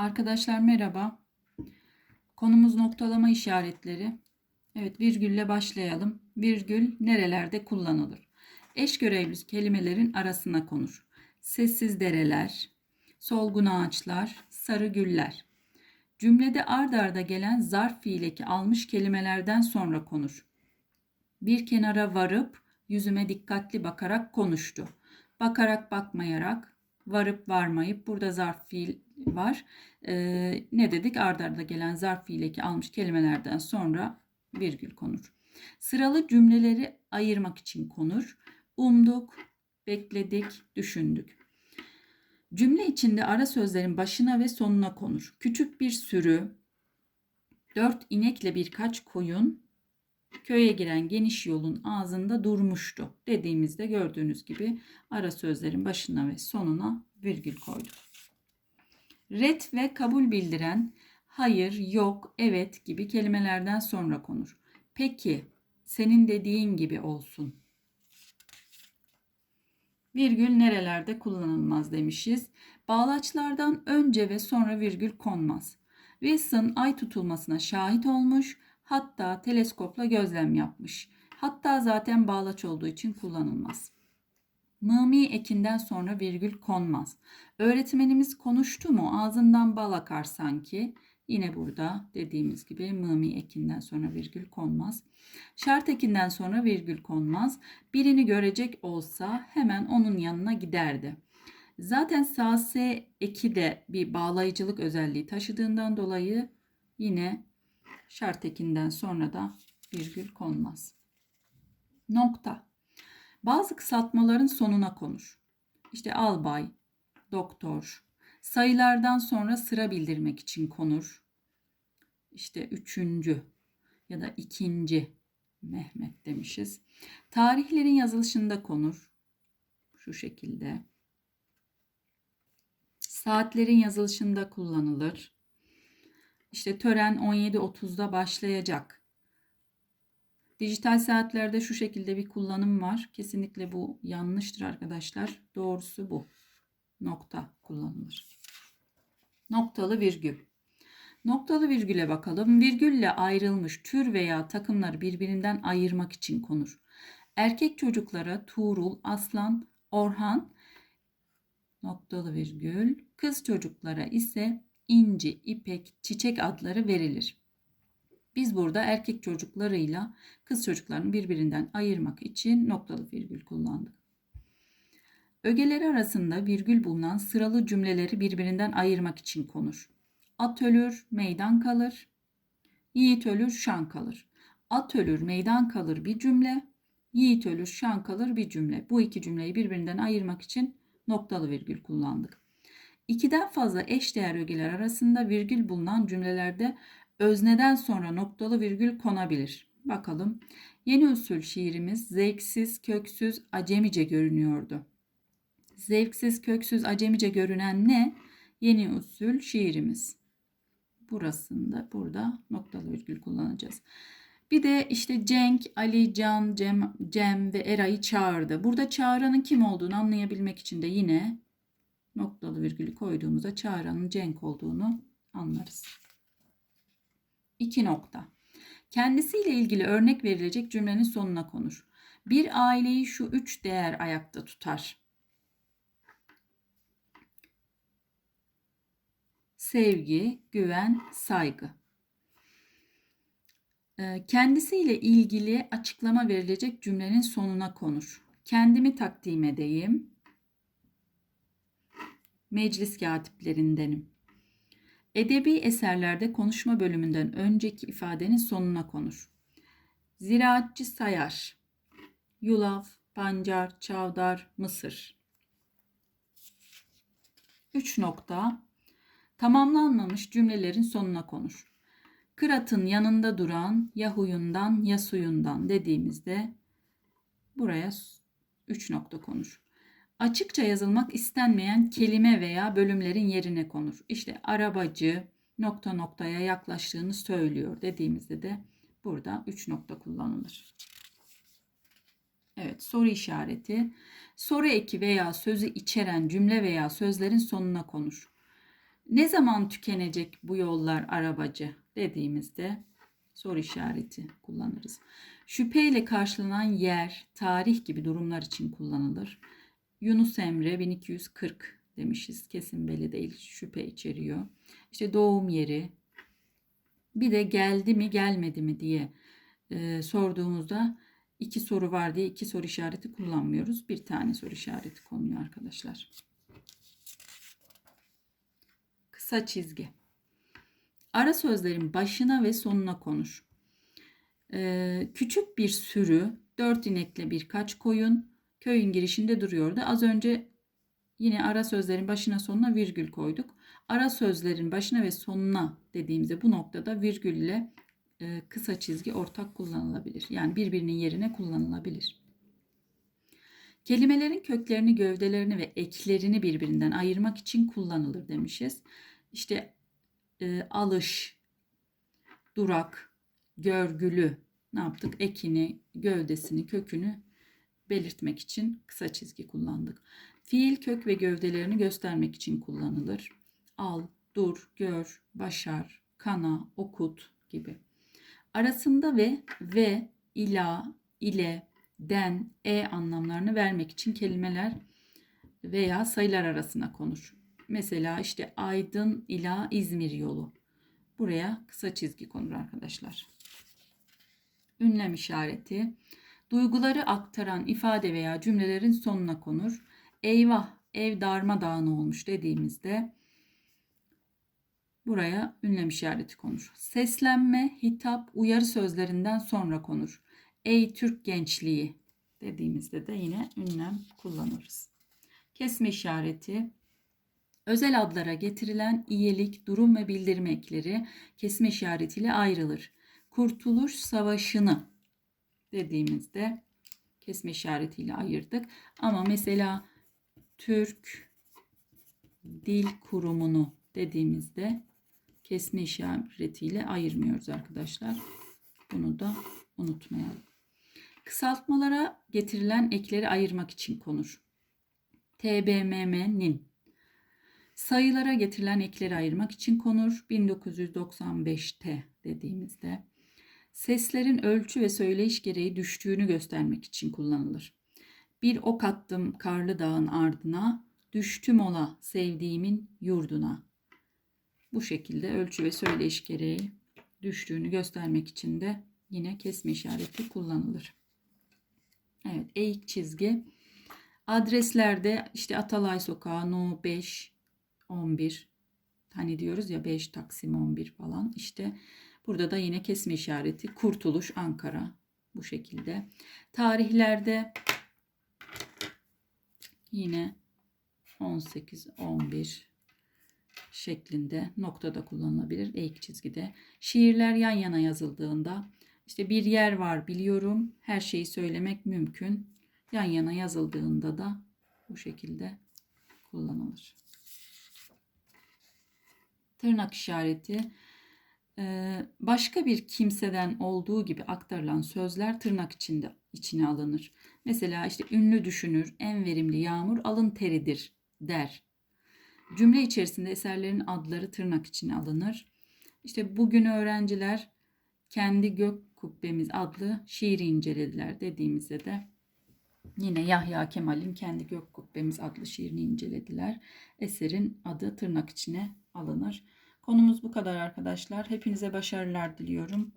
Arkadaşlar merhaba. Konumuz noktalama işaretleri. Evet virgülle başlayalım. Virgül nerelerde kullanılır? Eş görevli kelimelerin arasına konur. Sessiz dereler, solgun ağaçlar, sarı güller. Cümlede ard arda gelen zarf fiileki almış kelimelerden sonra konur. Bir kenara varıp yüzüme dikkatli bakarak konuştu. Bakarak bakmayarak, varıp varmayıp burada zarf fiil var. Ee, ne dedik? Ard arda gelen zarf fiileki almış kelimelerden sonra virgül konur. Sıralı cümleleri ayırmak için konur. Umduk, bekledik, düşündük. Cümle içinde ara sözlerin başına ve sonuna konur. Küçük bir sürü, dört inekle birkaç koyun köye giren geniş yolun ağzında durmuştu. Dediğimizde gördüğünüz gibi ara sözlerin başına ve sonuna virgül koyduk. Red ve kabul bildiren hayır, yok, evet gibi kelimelerden sonra konur. Peki, senin dediğin gibi olsun. Virgül nerelerde kullanılmaz demişiz. Bağlaçlardan önce ve sonra virgül konmaz. Wilson ay tutulmasına şahit olmuş, hatta teleskopla gözlem yapmış. Hatta zaten bağlaç olduğu için kullanılmaz. Mımi ekinden sonra virgül konmaz. Öğretmenimiz konuştu mu ağzından bal akar sanki. Yine burada dediğimiz gibi mımi ekinden sonra virgül konmaz. Şart ekinden sonra virgül konmaz. Birini görecek olsa hemen onun yanına giderdi. Zaten sağ S eki de bir bağlayıcılık özelliği taşıdığından dolayı yine şart ekinden sonra da virgül konmaz. Nokta. Bazı kısaltmaların sonuna konur. İşte albay, doktor, sayılardan sonra sıra bildirmek için konur. İşte üçüncü ya da ikinci Mehmet demişiz. Tarihlerin yazılışında konur. Şu şekilde. Saatlerin yazılışında kullanılır. İşte tören 17.30'da başlayacak. Dijital saatlerde şu şekilde bir kullanım var. Kesinlikle bu yanlıştır arkadaşlar. Doğrusu bu. Nokta kullanılır. Noktalı virgül. Noktalı virgüle bakalım. Virgülle ayrılmış tür veya takımları birbirinden ayırmak için konur. Erkek çocuklara Tuğrul, Aslan, Orhan noktalı virgül. Kız çocuklara ise İnci, İpek, Çiçek adları verilir. Biz burada erkek çocuklarıyla kız çocuklarını birbirinden ayırmak için noktalı virgül kullandık. Ögeleri arasında virgül bulunan sıralı cümleleri birbirinden ayırmak için konur. At ölür, meydan kalır. Yiğit ölür, şan kalır. At ölür, meydan kalır bir cümle. Yiğit ölür, şan kalır bir cümle. Bu iki cümleyi birbirinden ayırmak için noktalı virgül kullandık. İkiden fazla eşdeğer ögeler arasında virgül bulunan cümlelerde özneden sonra noktalı virgül konabilir. Bakalım. Yeni usul şiirimiz zevksiz, köksüz, acemice görünüyordu. Zevksiz, köksüz, acemice görünen ne? Yeni usul şiirimiz. Burasında burada noktalı virgül kullanacağız. Bir de işte Cenk, Ali, Can, Cem, Cem ve Eray'ı çağırdı. Burada çağıranın kim olduğunu anlayabilmek için de yine noktalı virgülü koyduğumuzda çağıranın Cenk olduğunu anlarız. 2 nokta. Kendisiyle ilgili örnek verilecek cümlenin sonuna konur. Bir aileyi şu üç değer ayakta tutar. Sevgi, güven, saygı. Ee, kendisiyle ilgili açıklama verilecek cümlenin sonuna konur. Kendimi takdim edeyim. Meclis katiplerindenim. Edebi eserlerde konuşma bölümünden önceki ifadenin sonuna konur. Ziraatçı sayar. Yulaf, pancar, çavdar, mısır. 3 nokta. Tamamlanmamış cümlelerin sonuna konur. Kırat'ın yanında duran ya huyundan ya suyundan dediğimizde buraya 3 nokta konur açıkça yazılmak istenmeyen kelime veya bölümlerin yerine konur. İşte arabacı nokta noktaya yaklaştığını söylüyor dediğimizde de burada 3 nokta kullanılır. Evet soru işareti. Soru eki veya sözü içeren cümle veya sözlerin sonuna konur. Ne zaman tükenecek bu yollar arabacı dediğimizde soru işareti kullanırız. Şüpheyle karşılanan yer, tarih gibi durumlar için kullanılır. Yunus Emre 1240 demişiz. Kesin belli değil. Şüphe içeriyor. İşte doğum yeri. Bir de geldi mi gelmedi mi diye e, sorduğumuzda iki soru var diye iki soru işareti kullanmıyoruz. Bir tane soru işareti konuyor arkadaşlar. Kısa çizgi. Ara sözlerin başına ve sonuna konuş. Ee, küçük bir sürü, dört inekle birkaç koyun köyün girişinde duruyordu. Az önce yine ara sözlerin başına sonuna virgül koyduk. Ara sözlerin başına ve sonuna dediğimizde bu noktada virgül ile e, kısa çizgi ortak kullanılabilir. Yani birbirinin yerine kullanılabilir. Kelimelerin köklerini, gövdelerini ve eklerini birbirinden ayırmak için kullanılır demişiz. İşte e, alış, durak, görgülü ne yaptık? Ekini, gövdesini, kökünü belirtmek için kısa çizgi kullandık. Fiil kök ve gövdelerini göstermek için kullanılır. Al, dur, gör, başar, kana, okut gibi. Arasında ve ve, ila, ile, den, e anlamlarını vermek için kelimeler veya sayılar arasına konur. Mesela işte Aydın ila İzmir yolu. Buraya kısa çizgi konur arkadaşlar. Ünlem işareti. Duyguları aktaran ifade veya cümlelerin sonuna konur. Eyvah ev darmadağın olmuş dediğimizde buraya ünlem işareti konur. Seslenme, hitap, uyarı sözlerinden sonra konur. Ey Türk gençliği dediğimizde de yine ünlem kullanırız. Kesme işareti Özel adlara getirilen iyilik, durum ve bildirim ekleri kesme işaretiyle ayrılır. Kurtuluş Savaşı'nı dediğimizde kesme işaretiyle ayırdık. Ama mesela Türk Dil Kurumu'nu dediğimizde kesme işaretiyle ayırmıyoruz arkadaşlar. Bunu da unutmayalım. Kısaltmalara getirilen ekleri ayırmak için konur. TBMM'nin sayılara getirilen ekleri ayırmak için konur 1995'te dediğimizde. Seslerin ölçü ve söyleyiş gereği düştüğünü göstermek için kullanılır. Bir ok attım karlı dağın ardına, düştüm ola sevdiğimin yurduna. Bu şekilde ölçü ve söyleyiş gereği düştüğünü göstermek için de yine kesme işareti kullanılır. Evet, eğik çizgi. Adreslerde işte Atalay Sokağı, No 5, 11 hani diyoruz ya 5 Taksim 11 falan işte burada da yine kesme işareti Kurtuluş Ankara bu şekilde. Tarihlerde yine 18 11 şeklinde noktada kullanılabilir eğik çizgide. Şiirler yan yana yazıldığında işte bir yer var biliyorum her şeyi söylemek mümkün. Yan yana yazıldığında da bu şekilde kullanılır tırnak işareti başka bir kimseden olduğu gibi aktarılan sözler tırnak içinde içine alınır. Mesela işte ünlü düşünür, en verimli yağmur alın teridir der. Cümle içerisinde eserlerin adları tırnak içine alınır. İşte bugün öğrenciler kendi gök kubbemiz adlı şiiri incelediler dediğimizde de yine Yahya Kemal'in kendi gök kubbemiz adlı şiirini incelediler. Eserin adı tırnak içine alınır. Konumuz bu kadar arkadaşlar. Hepinize başarılar diliyorum.